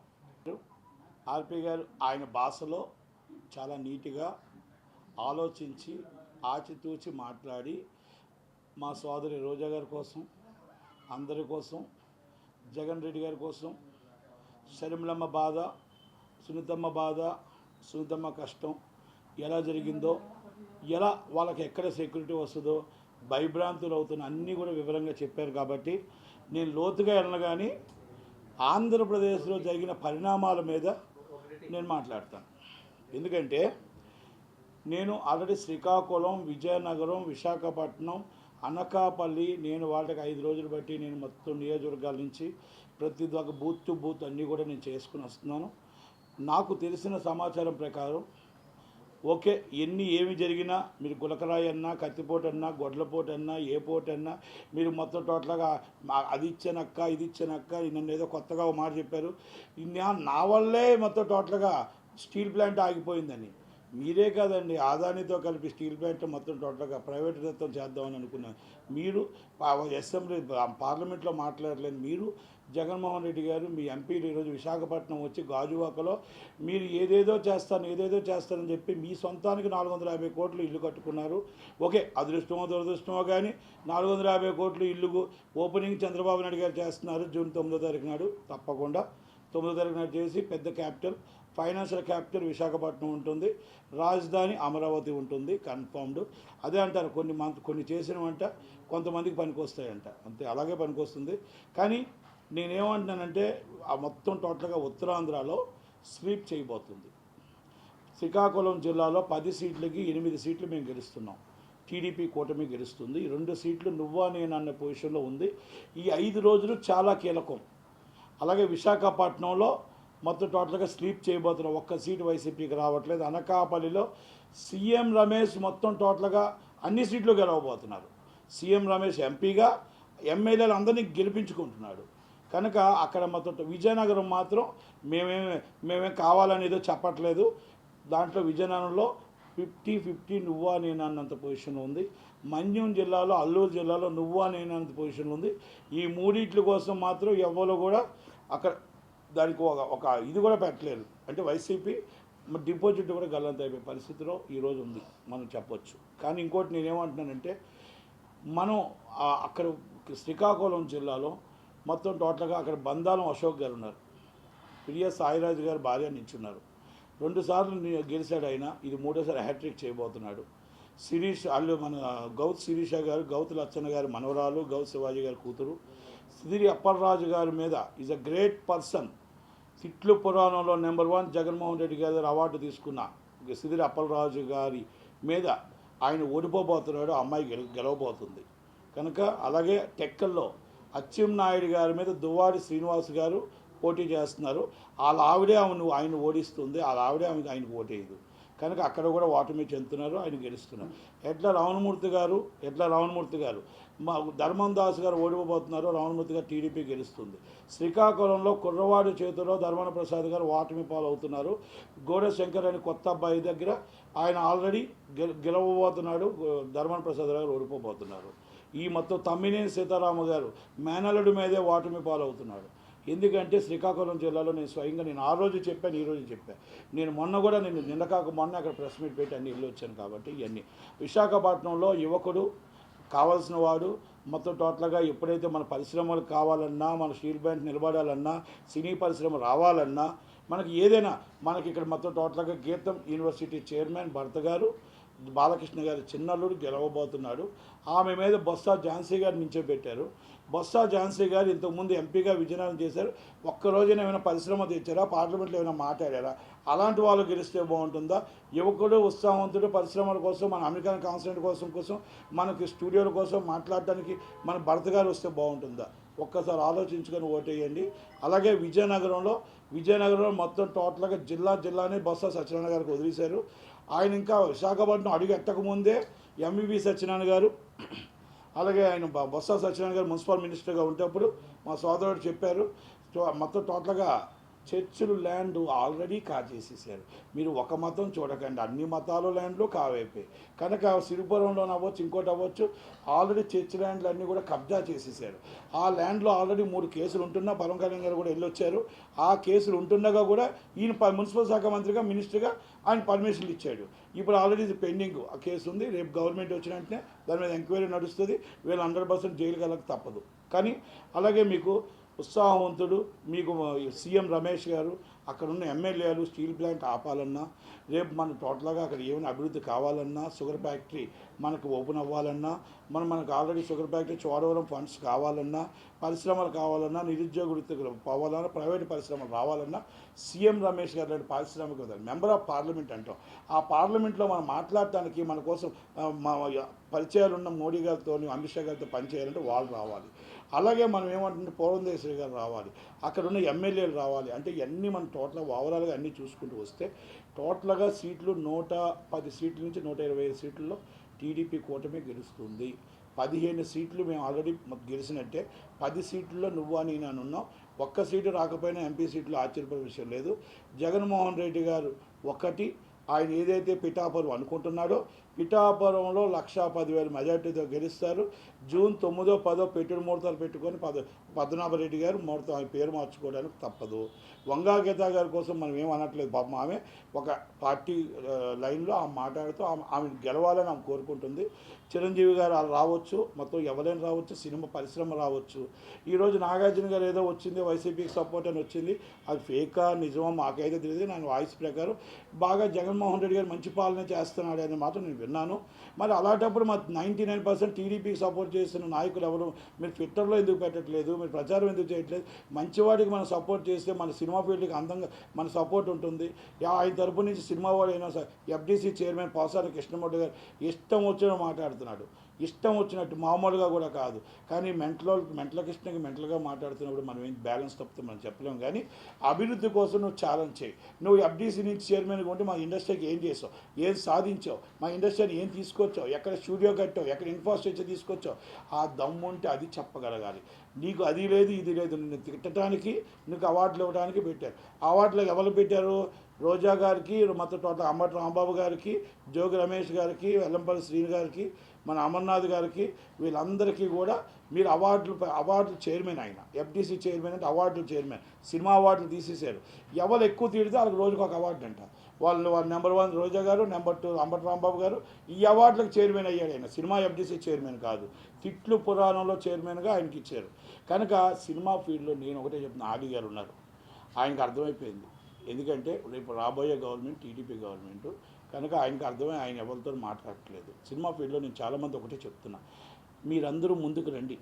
ఆర్పి గారు ఆయన భాషలో చాలా నీట్గా ఆలోచించి ఆచితూచి మాట్లాడి మా సోదరి రోజా గారి కోసం అందరి కోసం జగన్ రెడ్డి గారి కోసం షర్మిలమ్మ బాధ సునీతమ్మ బాధ సునీతమ్మ కష్టం ఎలా జరిగిందో ఎలా వాళ్ళకి ఎక్కడ సెక్యూరిటీ వస్తుందో భయభ్రాంతులు అవుతున్న అన్నీ కూడా వివరంగా చెప్పారు కాబట్టి నేను లోతుగా వెళ్ళను కానీ ఆంధ్రప్రదేశ్లో జరిగిన పరిణామాల మీద నేను మాట్లాడతాను. ఎందుకంటే నేను ఆల్రెడీ శ్రీకాకుళం విజయనగరం విశాఖపట్నం అనకాపల్లి నేను వాళ్ళకి ఐదు రోజులు బట్టి నేను మొత్తం నియోజకవర్గాల నుంచి ప్రతి ఒక్క బూత్ టు బూత్ అన్నీ కూడా నేను చేసుకుని వస్తున్నాను. నాకు తెలిసిన సమాచారం ప్రకారం ఓకే ఎన్ని ఏమి జరిగినా మీరు గులకరాయి అన్నా కత్తిపోటు అన్నా గొడ్లపోటు అన్నా ఏ పోటు అన్నా మీరు మొత్తం టోటల్గా మా- అది ఇచ్చానక్క ఇది ఇచ్చానక్క నన్ను ఏదో కొత్తగా ఒక మాట చెప్పారు. నా వల్లే మొత్తం టోటల్గా స్టీల్ ప్లాంట్ ఆగిపోయిందని. మీరే కాదండి ఆదానితో కలిపి స్టీల్ ప్లాంట్ మొత్తం టోటల్గా ప్రైవేట్ చేద్దామని అనుకున్నాను. మీరు అసెంబ్లీ పార్లమెంట్లో మాట్లాడలేని మీరు జగన్మోహన్ రెడ్డి గారు మీ ఎంపీలు ఈరోజు విశాఖపట్నం వచ్చి గాజువాకలో మీరు ఏదేదో చేస్తాను ఏదేదో చేస్తానని చెప్పి మీ సొంతానికి నాలుగు వందల యాభై కోట్లు ఇల్లు కట్టుకున్నారు. ఓకే అదృష్టమో దురదృష్టమో కానీ నాలుగు వందల యాభై కోట్లు ఇల్లు ఓపెనింగ్ చంద్రబాబు నాయుడు గారు చేస్తున్నారు జూన్ తొమ్మిదో తారీఖు నాడు. తప్పకుండా తొమ్మిదో తారీఖు నాడు చేసి పెద్ద క్యాపిటల్ ఫైనాన్షియల్ క్యాపిటల్ విశాఖపట్నం ఉంటుంది. రాజధాని అమరావతి ఉంటుంది కన్ఫర్మ్డ్. అదే అంటారు కొన్ని మంత్ కొన్ని చేసినవంట కొంతమందికి పనికొస్తాయంట. అంతే అలాగే పనికొస్తుంది. కానీ నేనేమంటున్నానంటే ఆ మొత్తం టోటల్గా ఉత్తరాంధ్రలో స్వీప్ చేయబోతుంది. శ్రీకాకుళం జిల్లాలో పది సీట్లకి ఎనిమిది సీట్లు మేము గెలుస్తున్నాం. టీడీపీ కూటమి గెలుస్తుంది. ఈ రెండు సీట్లు నువ్వా నేను అన్న పొజిషన్లో ఉంది. ఈ ఐదు రోజులు చాలా కీలకం. అలాగే విశాఖపట్నంలో మొత్తం టోటల్గా స్లీప్ చేయబోతున్నాం. ఒక్క సీటు వైసీపీకి రావట్లేదు. అనకాపల్లిలో సీఎం రమేష్ మొత్తం టోటల్గా అన్ని సీట్లు గెలవబోతున్నారు. సీఎం రమేష్ ఎంపీగా ఎమ్మెల్యేలు అందరినీ గెలిపించుకుంటున్నాడు. కనుక అక్కడ మొత్తం విజయనగరం మాత్రం మేమే మేమేం కావాలనేదో చెప్పట్లేదు. దాంట్లో విజయనగరంలో ఫిఫ్టీ ఫిఫ్టీ నువ్వా నేను అన్నంత పొజిషన్లో ఉంది. మన్యం జిల్లాలో అల్లూరు జిల్లాలో నువ్వా నేను అన్నంత పొజిషన్లో ఉంది. ఈ మూడింటి కోసం మాత్రం ఎవ్వరు కూడా అక్కడ దానికి ఒక ఒక ఇది కూడా పెట్టలేదు అంటే వైసీపీ డిపాజిట్ కూడా గల్లంత అయిపోయే పరిస్థితిలో ఈరోజు ఉంది. మనం చెప్పొచ్చు. కానీ ఇంకోటి నేనేమంటున్నానంటే మనం అక్కడ శ్రీకాకుళం జిల్లాలో మొత్తం టోటల్గా అక్కడ బంధాలం అశోక్ గారు ఉన్నారు. ప్రియ సాయిరాజు గారు భార్య నిల్చున్నారు రెండు సార్లు గెలిచాడు ఆయన. ఇది మూడోసారి హ్యాట్రిక్ చేయబోతున్నాడు. శిరీష్ వాళ్ళు మన గౌత్ శిరీష గారు గౌత్ లచ్చన్న గారి మనవరాలు గౌత్ శివాజీ గారి కూతురు. సిదిరి అప్పలరాజు గారి మీద ఈజ్ అ గ్రేట్ పర్సన్ తిట్లు పురాణంలో నెంబర్ వన్ జగన్మోహన్ రెడ్డి గారి అవార్డు తీసుకున్న సిదిరి అప్పలరాజు గారి మీద ఆయన ఓడిపోబోతున్నాడు ఆ అమ్మాయి గెల గెలవబోతుంది. కనుక అలాగే టెక్కల్లో నాయుడు గారి మీద దువ్వాడి శ్రీనివాస్ గారు పోటీ చేస్తున్నారు. వాళ్ళ ఆవిడే ఆమెను ఆయన ఓడిస్తుంది. వాళ్ళ ఆవిడే ఆమె ఆయనకు ఓటేయదు. కనుక అక్కడ కూడా ఓటమి చెందుతున్నారు. ఆయన గెలుస్తున్నారు. ఎట్ల రావణమూర్తి గారు ఎట్ల రావణమూర్తి గారు. మా ధర్మం దాస్ గారు ఓడిపోతున్నారు రావణమూర్తి గారు టీడీపీ గెలుస్తుంది. శ్రీకాకుళంలో కుర్రవాడి చేతిలో ధర్మణ ప్రసాద్ గారు ఓటమి పాలవుతున్నారు. గోడ శంకర్ అనే కొత్త అబ్బాయి దగ్గర ఆయన ఆల్రెడీ గెలవబోతున్నాడు. ధర్మణ ప్రసాద్ గారు ఓడిపోబోతున్నారు. ఈ మొత్తం తమ్మినేని సీతారామ గారు మేనలుడి మీదే వాటమి పాలవుతున్నాడు. ఎందుకంటే శ్రీకాకుళం జిల్లాలో నేను స్వయంగా నేను ఆ రోజు చెప్పాను ఈ రోజు చెప్పాను నేను మొన్న కూడా నేను నిన్న కాక మొన్న అక్కడ ప్రెస్ మీట్ పెట్టి అన్ని ఇల్లు వచ్చాను కాబట్టి ఇవన్నీ. విశాఖపట్నంలో యువకుడు కావాల్సిన వాడు మొత్తం టోటల్గా ఎప్పుడైతే మన పరిశ్రమలు కావాలన్నా మన స్టీల్ బ్యాంక్ నిలబడాలన్నా సినీ పరిశ్రమ రావాలన్నా మనకి ఏదైనా మనకి ఇక్కడ మొత్తం టోటల్గా గీతం యూనివర్సిటీ చైర్మన్ భర్త గారు బాలకృష్ణ గారి చిన్నల్లుడు గెలవబోతున్నాడు. ఆమె మీద బొత్స ఝాన్సీ గారు నించోబెట్టారు బొత్స ఝాన్సీ గారు ఇంతకుముందు ఎంపీగా విజయనగరం చేశారు. ఒక్క రోజున ఏమైనా పరిశ్రమ తెచ్చారా? పార్లమెంట్లో ఏమైనా మాట్లాడారా? అలాంటి వాళ్ళు గెలిస్తే బాగుంటుందా? యువకుడు ఉత్సాహవంతుడు పరిశ్రమల కోసం మన అమెరికన్ కాన్సలెంట్ కోసం కోసం మనకి స్టూడియోల కోసం మాట్లాడటానికి మన భర్త గారు వస్తే బాగుంటుందా? ఒక్కసారి ఆలోచించుకొని ఓటేయండి. అలాగే విజయనగరంలో విజయనగరంలో మొత్తం టోటల్గా జిల్లా జిల్లానే బొత్స సత్యనారాయణ గారికి వదిలేశారు. ఆయన ఇంకా విశాఖపట్నం అడుగు ఎత్తకముందే ఎంబీబీ సత్యనారాయణ గారు అలాగే ఆయన బొత్స సత్యనారాయణ గారు మున్సిపల్ మినిస్టర్గా ఉండేటప్పుడు మా సోదరుడు చెప్పారు మొత్తం టోటల్గా చర్చిలు ల్యాండ్ ఆల్రెడీ కాజేసేసారు. మీరు ఒక మతం చూడకండి. అన్ని మతాలు ల్యాండ్లు కావైపోయి కనుక సిరిపురంలో అవ్వచ్చు ఇంకోటి అవ్వచ్చు ఆల్రెడీ చర్చ్ ల్యాండ్లు అన్నీ కూడా కబ్జా చేసేసారు. ఆ ల్యాండ్లో ఆల్రెడీ మూడు కేసులు ఉంటున్నా పవన్ కళ్యాణ్ గారు కూడా వెళ్ళొచ్చారు. ఆ కేసులు ఉంటుండగా కూడా ఈయన మున్సిపల్ శాఖ మంత్రిగా మినిస్టర్గా ఆయన పర్మిషన్లు ఇచ్చాడు. ఇప్పుడు ఆల్రెడీ ఇది పెండింగ్ ఆ కేసు ఉంది. రేపు గవర్నమెంట్ వచ్చిన వెంటనే దాని మీద ఎంక్వైరీ నడుస్తుంది. వీళ్ళు హండ్రెడ్ పర్సెంట్ జైలుకి వెళ్ళక తప్పదు. కానీ అలాగే మీకు ఉత్సాహవంతుడు మీకు సీఎం రమేష్ గారు అక్కడున్న ఎమ్మెల్యేలు స్టీల్ ప్లాంట్ ఆపాలన్నా రేపు మన టోటల్గా అక్కడ ఏమైనా అభివృద్ధి కావాలన్నా షుగర్ ఫ్యాక్టరీ మనకు ఓపెన్ అవ్వాలన్నా మనం మనకు already sugar factory Chodavaram funds కావాలన్నా పరిశ్రమలు కావాలన్నా నిరుద్యోగ వృత్తికి పోవాలన్నా ప్రైవేట్ పరిశ్రమలు రావాలన్నా సీఎం రమేష్ గారు లాంటి పారిశ్రామిక మెంబర్ ఆఫ్ పార్లమెంట్ అంటాం. ఆ పార్లమెంట్లో మనం మాట్లాడటానికి మన కోసం పరిచయాలు ఉన్న మోడీ గారితో అమిత్ షా గారితో పనిచేయాలంటే వాళ్ళు రావాలి. అలాగే మనం ఏమంటుంటే పూర్వందేశ్వరి గారు రావాలి. అక్కడ ఉన్న ఎమ్మెల్యేలు రావాలి. అంటే ఇవన్నీ మనం టోటల్ ఓవరాల్గా అన్నీ చూసుకుంటూ వస్తే టోటల్గా సీట్లు నూట పది సీట్ల నుంచి నూట ఇరవై ఐదు సీట్లలో టీడీపీ కూటమి గెలుస్తుంది. పదిహేను సీట్లు మేము ఆల్రెడీ గెలిచినట్టే పది సీట్లలో నువ్వు అని నేను ఉన్నాం. ఒక్క సీటు రాకపోయినా ఎంపీ సీట్లు ఆశ్చర్యపడే విషయం లేదు. జగన్మోహన్ రెడ్డి గారు ఒకటి ఆయన ఏదైతే పిఠాపురం అనుకుంటున్నాడో పిఠాపురంలో లక్షా పదివేల మెజార్టీతో గెలుస్తారు. జూన్ తొమ్మిదో పదో పెట్టుడు ముహూర్తాలు పెట్టుకొని పద పద్మనాభరెడ్డి గారు ముహూర్తం ఆమె పేరు మార్చుకోవడానికి తప్పదు. వంగా గీత గారి కోసం మనం ఏం అనట్లేదు పాపం. ఆమె ఒక పార్టీ లైన్లో ఆమె మాట్లాడుతూ ఆమె ఆమె గెలవాలని ఆమె కోరుకుంటుంది. చిరంజీవి గారు అలా రావచ్చు మొత్తం ఎవరైనా రావచ్చు సినిమా పరిశ్రమ రావచ్చు. ఈరోజు నాగార్జున గారు ఏదో వచ్చింది వైసీపీకి సపోర్ట్ అని వచ్చింది. అది ఫేకా నిజమో మాకైతే తెలియదు నేను వాయిస్ ప్రకారం బాగా జగన్మోహన్ రెడ్డి గారు మంచి పాలన చేస్తున్నాడు అని మాత్రం నేను విన్నాను. మరి అలాంటప్పుడు మా నైంటీ నైన్ పర్సెంట్ టీడీపీకి సపోర్ట్ చేస్తున్న నాయకులు ఎవరు? మీరు ట్విట్టర్లో ఎందుకు పెట్టట్లేదు? మీరు ప్రచారం ఎందుకు చేయట్లేదు? మంచివాడికి మనం సపోర్ట్ చేస్తే మన సినిమా ఫీల్డ్కి అందంగా మన సపోర్ట్ ఉంటుంది. యా ఆయన తరపు నుంచి సినిమా వాడు అయినా సరే ఎఫ్డీసీ చైర్మన్ పాసారి కృష్ణమూర్తి గారు ఇష్టం వచ్చిన మాట్లాడుతున్నాడు. ఇష్టం వచ్చినట్టు మామూలుగా కూడా కాదు. కానీ మెంటలో మెంటల కృష్ణకి మెంటల్గా మాట్లాడుతున్నప్పుడు మనం ఏం బ్యాలెన్స్ తప్పితే మనం చెప్పలేం. కానీ అభివృద్ధి కోసం నువ్వు ఛాలెంజ్ చేయి. నువ్వు ఎఫ్డీసీ నుంచి చైర్మన్గా ఉంటే మా ఇండస్ట్రీకి ఏం చేసావు ఏం సాధించావు? మా ఇండస్ట్రీని ఏం తీసుకొచ్చావు? ఎక్కడ స్టూడియో కట్టావు? ఎక్కడ ఇన్ఫ్రాస్ట్రక్చర్ తీసుకొచ్చావు? ఆ దమ్ము ఉంటే అది చెప్పగలగాలి. నీకు అది లేదు ఇది లేదు. నిన్ను తిట్టడానికి నీకు అవార్డులు ఇవ్వడానికి పెట్టారు. అవార్డులు ఎవరు పెట్టారు? రోజా గారికి మొత్తం టోటల్ అంబటి రాంబాబు గారికి జోగి రమేష్ గారికి వెల్లంపల్లి శ్రీని గారికి మన అమర్నాథ్ గారికి వీళ్ళందరికీ కూడా మీరు అవార్డులు అవార్డులు చైర్మన్ ఆయన. ఎఫ్డీసీ చైర్మన్ అంటే అవార్డులు చైర్మన్. సినిమా అవార్డులు తీసేశారు. ఎవరు ఎక్కువ తీడితే వాళ్ళకి రోజుకు ఒక అవార్డు అంట. వాళ్ళు వాళ్ళు నెంబర్ వన్ రోజా గారు నెంబర్ టూ అంబటి రాంబాబు గారు ఈ అవార్డులకు చైర్మన్ అయ్యాడు ఆయన. సినిమా ఎఫ్డీసీ చైర్మన్ కాదు. తిట్లు పురాణంలో చైర్మన్గా ఆయనకి ఇచ్చారు. కనుక సినిమా ఫీల్డ్లో నేను ఒకటే చెప్తున్నా ఆడి గారు ఉన్నారు. ఆయనకు అర్థమైపోయింది. ఎందుకంటే రేపు రాబోయే గవర్నమెంట్ టీడీపీ గవర్నమెంట్ కనుక ఆయనకు అర్థమై ఆయన ఎవరితో మాట్లాడట్లేదు. సినిమా ఫీల్డ్లో నేను చాలామంది ఒకటే చెప్తున్నా. మీరందరూ ముందుకు రండి.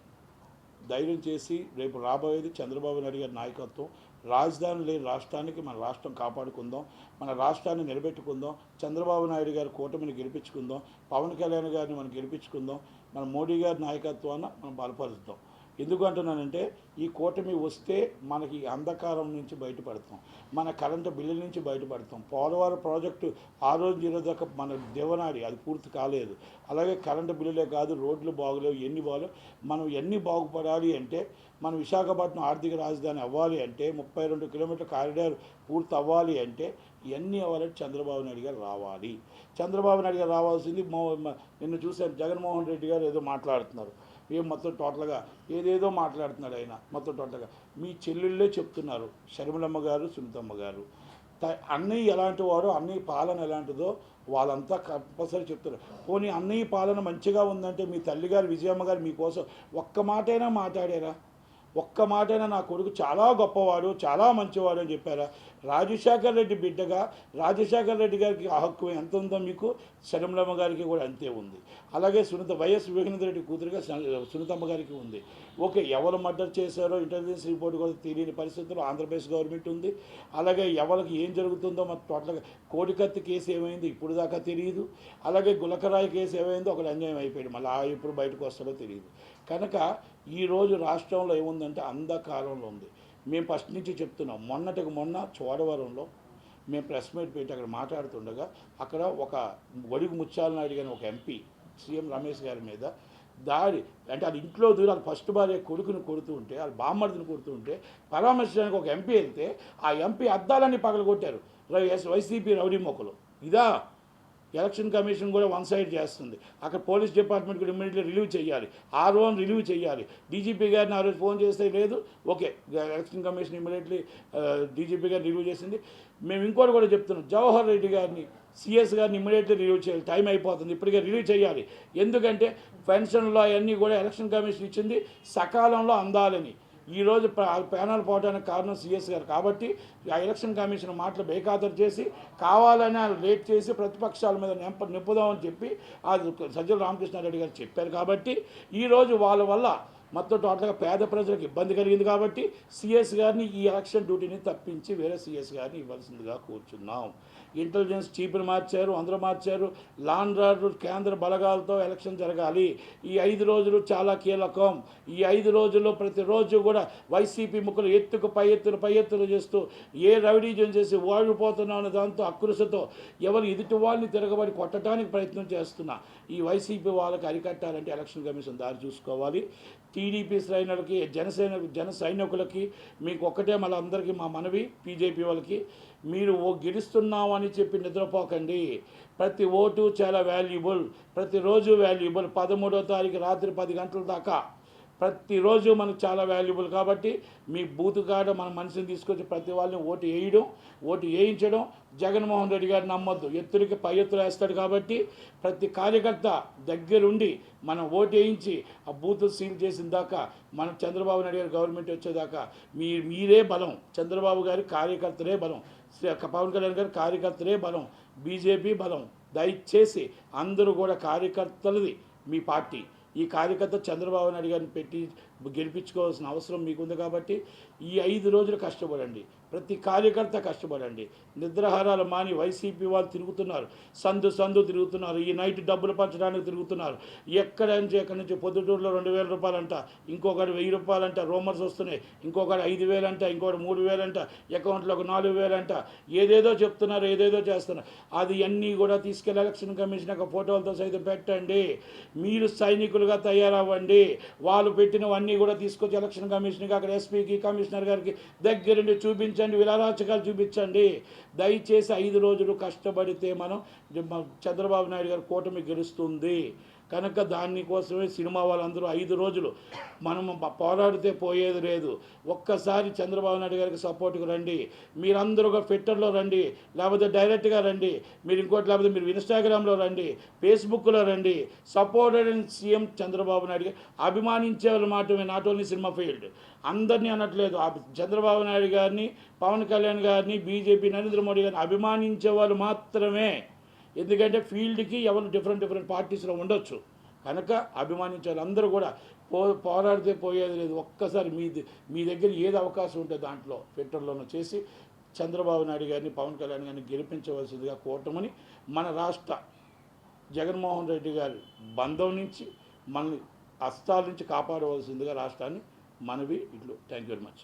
ధైర్యం చేసి రేపు రాబోయేది చంద్రబాబు నాయుడు గారి నాయకత్వం. రాజధాని లేని రాష్ట్రానికి మన రాష్ట్రం కాపాడుకుందాం. మన రాష్ట్రాన్ని నిలబెట్టుకుందాం. చంద్రబాబు నాయుడు గారి కూటమిని గెలిపించుకుందాం. పవన్ కళ్యాణ్ గారిని మనం గెలిపించుకుందాం. మన మోడీ గారి నాయకత్వాన్ని మనం బలపరుద్దాం. ఎందుకు అంటున్నానంటే ఈ కూటమి వస్తే మనకి అంధకారం నుంచి బయటపడతాం. మన కరెంటు బిల్లుల నుంచి బయటపడతాం. పోలవరం ప్రాజెక్టు ఆ రోజు ఈ దాకా మన దేవనాడి అది పూర్తి కాలేదు. అలాగే కరెంటు బిల్లులే కాదు రోడ్లు బాగులేవు ఎన్ని బాగలేవు. మనం ఎన్ని బాగుపడాలి అంటే మన విశాఖపట్నం ఆర్థిక రాజధాని అవ్వాలి అంటే ముప్పై రెండు కిలోమీటర్ల కారిడార్ పూర్తి అవ్వాలి అంటే ఇవన్నీ అవ్వాలంటే చంద్రబాబు నాయుడు గారు రావాలి. చంద్రబాబు నాయుడు గారు రావాల్సింది మో- నిన్ను చూశాను జగన్మోహన్ రెడ్డి గారు ఏదో మాట్లాడుతున్నారు. ఏం మొత్తం టోటల్గా ఏదేదో మాట్లాడుతున్నాడు ఆయన మొత్తం టోటల్గా. మీ చెల్లెళ్ళే చెప్తున్నారు శర్మిలమ్మ గారు సునీతమ్మ గారు. త- అన్నయ్య ఎలాంటి వారో అన్నయ్య పాలన ఎలాంటిదో వాళ్ళంతా కంపల్సరీ చెప్తారు పోనీ అన్నయ్య పాలన మంచిగా ఉందంటే మీ తల్లిగారు విజయమ్మ గారు మీకోసం ఒక్క మాటైనా మాట్లాడారా? ఒక్క మాటైనా నా కొడుకు చాలా గొప్పవాడు చాలా మంచివాడు అని చెప్పారా? రాజశేఖర్ రెడ్డి బిడ్డగా రాజశేఖర్ రెడ్డి గారికి ఆ హక్కు ఎంత ఉందో మీకు? శరమలమ్మ గారికి కూడా అంతే ఉంది. అలాగే సునీత వైఎస్ వివేకానంద రెడ్డి కూతురుగా సునీతమ్మ గారికి ఉంది. ఓకే ఎవరు మర్డర్ చేశారో ఇంటెలిజెన్స్ రిపోర్ట్ కూడా తెలియని పరిస్థితుల్లో ఆంధ్రప్రదేశ్ గవర్నమెంట్ ఉంది. అలాగే ఎవరికి ఏం జరుగుతుందో మన టోటల్గా కోడికత్తి కేసు ఏమైంది? ఇప్పుడు దాకా తెలియదు అలాగే గులకరాయి కేసు ఏమైందో ఒకటి అన్యాయం అయిపోయాడు మళ్ళీ ఆ ఎప్పుడు బయటకు వస్తాడో తెలియదు కనుక ఈరోజు రాష్ట్రంలో ఏముందంటే అంధకారంలో ఉంది. మేము ఫస్ట్ నుంచి చెప్తున్నాం. మొన్నటికి మొన్న చోడవరంలో మేము ప్రెస్ మీట్ పెట్టి అక్కడ మాట్లాడుతుండగా అక్కడ ఒక గొడుగు ముత్యాలను అడిగిన ఒక ఎంపీ సీఎం రమేష్ గారి మీద దారి అంటే అది ఇంట్లో దూరం అది ఫస్ట్ భార్య కొడుకుని కొడుతూ ఉంటే అది బామ్మర్దిని కొడుతూ ఉంటే పరామర్శించడానికి ఒక ఎంపీ వెళ్తే ఆ ఎంపీ అద్దాలన్నీ పగలగొట్టారు. వైసీపీ రౌడీ మొక్కలు. ఇదా? ఎలక్షన్ కమిషన్ కూడా వన్ సైడ్ చేస్తుంది. అక్కడ పోలీస్ డిపార్ట్మెంట్ కూడా ఇమ్మీడియట్లీ రిలీవ్ చేయాలి. ఆర్ఓని రిలీవ్ చేయాలి. డీజీపీ గారిని ఆ రోజు ఫోన్ చేస్తే లేదు. Okay election commission immediately DGP గారిని రిలీవ్ చేసింది. మేము ఇంకోటి కూడా చెప్తున్నాం. జవహర్ రెడ్డి గారిని సిఎస్ గారిని ఇమ్మీడియట్లీ రిలీవ్ చేయాలి. టైం అయిపోతుంది. ఇప్పటికే రిలీవ్ చేయాలి. ఎందుకంటే పెన్షన్లో అవన్నీ కూడా ఎలక్షన్ కమిషన్ ఇచ్చింది సకాలంలో అందాలని. ఈరోజు ప్యానల్ పోవడానికి కారణం సిఎస్ గారు. కాబట్టి ఆ ఎలక్షన్ కమిషన్ మాటలు బేఖాతరు చేసి కావాలని ఆయన లేట్ చేసి ప్రతిపక్షాల మీద నింప నింపుదామని చెప్పి అది సజ్జల రామకృష్ణారెడ్డి గారు చెప్పారు. కాబట్టి ఈరోజు వాళ్ళ వల్ల మొత్తం టోటల్గా పేద ప్రజలకు ఇబ్బంది కలిగింది కాబట్టి సిఎస్ గారిని ఈ ఎలక్షన్ డ్యూటీని తప్పించి వేరే సిఎస్ గారిని ఇవ్వాల్సిందిగా కూర్చున్నాం. ఇంటెలిజెన్స్ చీఫ్ని మార్చారు అందరూ మార్చారు. లాండ్ కేంద్ర బలగాలతో ఎలక్షన్ జరగాలి. ఈ ఐదు రోజులు చాలా కీలకం. ఈ ఐదు రోజుల్లో ప్రతిరోజు కూడా వైసీపీ ముక్కలు ఎత్తుకు పై ఎత్తులు పై ఎత్తులు చేస్తూ ఏ రౌడీజం చేసి ఓడిపోతున్నాం అనే దాంతో అకృషతో ఎవరు ఎదుటి వాళ్ళని తిరగబడి కొట్టడానికి ప్రయత్నం చేస్తున్నా. ఈ వైసీపీ వాళ్ళకి అరికట్టాలంటే ఎలక్షన్ కమిషన్ దారి చూసుకోవాలి. టీడీపీ శ్రేణులకి జనసేన జన సైనికులకి మీకు ఒక్కటే మళ్ళీ అందరికీ మా మనవి బీజేపీ వాళ్ళకి. మీరు ఓ గెలుస్తున్నామని చెప్పి నిద్రపోకండి. ప్రతి ఓటు చాలా వాల్యుబుల్ ప్రతిరోజు వాల్యుబుల్ పదమూడో తారీఖు రాత్రి పది గంటల దాకా ప్రతిరోజు మనకు చాలా వాల్యుబుల్ కాబట్టి మీ బూత్ కాడ మన మనిషిని తీసుకొచ్చి ప్రతి వాళ్ళని ఓటు వేయడం ఓటు వేయించడం జగన్మోహన్ రెడ్డి గారిని నమ్మొద్దు. ఎత్తుడికి పై ఎత్తులు వేస్తాడు కాబట్టి ప్రతి కార్యకర్త దగ్గరుండి మనం ఓటు వేయించి ఆ బూత్ సీల్ చేసిన దాకా మన చంద్రబాబు నాయుడు గారు గవర్నమెంట్ వచ్చేదాకా మీ మీరే బలం. చంద్రబాబు గారి కార్యకర్తలే బలం. శ్రీ పవన్ కళ్యాణ్ గారి కార్యకర్తలే బలం. బీజేపీ బలం. దయచేసి అందరూ కూడా కార్యకర్తలది మీ పార్టీ. ఈ కార్యకర్త చంద్రబాబు నాయుడు గారిని పెట్టి గెలిపించుకోవాల్సిన అవసరం మీకుంది కాబట్టి ఈ ఐదు రోజులు కష్టపడండి. ప్రతి కార్యకర్త కష్టపడండి. నిద్రహారాలు మాని వైసీపీ వాళ్ళు తిరుగుతున్నారు. సందు సందు తిరుగుతున్నారు. ఈ నైట్ డబ్బులు పంచడానికి తిరుగుతున్నారు. ఎక్కడ నుంచి ఎక్కడి నుంచి పొద్దుటూరులో రెండు వేల రూపాయలంట ఇంకొకటి వెయ్యి రూపాయలంట రూమర్స్ వస్తున్నాయి. ఇంకొకటి ఐదు వేలంట ఇంకొకటి మూడు వేలంట అకౌంట్లో ఒక నాలుగు వేలంట. ఏదేదో చెప్తున్నారు ఏదేదో చేస్తున్నారు. అది అన్నీ కూడా తీసుకెళ్ళి ఎలక్షన్ కమిషన్ యొక్క ఫోటోలతో సైతం పెట్టండి. మీరు సైనికులుగా తయారవ్వండి. వాళ్ళు పెట్టినవన్నీ కూడా తీసుకొచ్చి ఎలక్షన్ కమిషన్కి అక్కడ ఎస్పీకి కమిషనర్ గారికి దగ్గరుండి చూపించండి విలారాచకాలు చూపించండి. దయచేసి ఐదు రోజులు కష్టపడితే మనం చంద్రబాబు నాయుడు గారి కూటమి గెలుస్తుంది. కనుక దానికోసమే సినిమా వాళ్ళందరూ ఐదు రోజులు మనం పోరాడితే పోయేది లేదు. ఒక్కసారి చంద్రబాబు నాయుడు గారికి సపోర్ట్కి రండి. మీరందరూ ఒక ట్విట్టర్లో రండి. లేకపోతే డైరెక్ట్గా రండి. మీరు ఇంకోటి లేకపోతే మీరు ఇన్స్టాగ్రామ్లో రండి. ఫేస్బుక్లో రండి. Supported and CM Chandrababu Naidu garu అభిమానించే వాళ్ళు మాత్రమే నాట్ ఓన్లీ సినిమా ఫీల్డ్. అందరినీ అనట్లేదు. చంద్రబాబు నాయుడు గారిని పవన్ కళ్యాణ్ గారిని బీజేపీ నరేంద్ర మోడీ గారిని అభిమానించే వాళ్ళు మాత్రమే. ఎందుకంటే ఫీల్డ్కి ఎవరు డిఫరెంట్ డిఫరెంట్ పార్టీస్లో ఉండొచ్చు. కనుక అభిమానించే వాళ్ళందరూ కూడా పో పోరాడితే పోయేది లేదు. ఒక్కసారి మీ మీ దగ్గర ఏది అవకాశం ఉంటే దాంట్లో ట్విట్టర్లోనూ చేసి చంద్రబాబు నాయుడు గారిని పవన్ కళ్యాణ్ గారిని గెలిపించవలసిందిగా కూటమని మన రాష్ట్ర జగన్మోహన్ రెడ్డి గారి బంధం నుంచి మనల్ని అస్తాల నుంచి కాపాడవలసిందిగా రాష్ట్రాన్ని మనవి ఇట్లు. Thank you very much.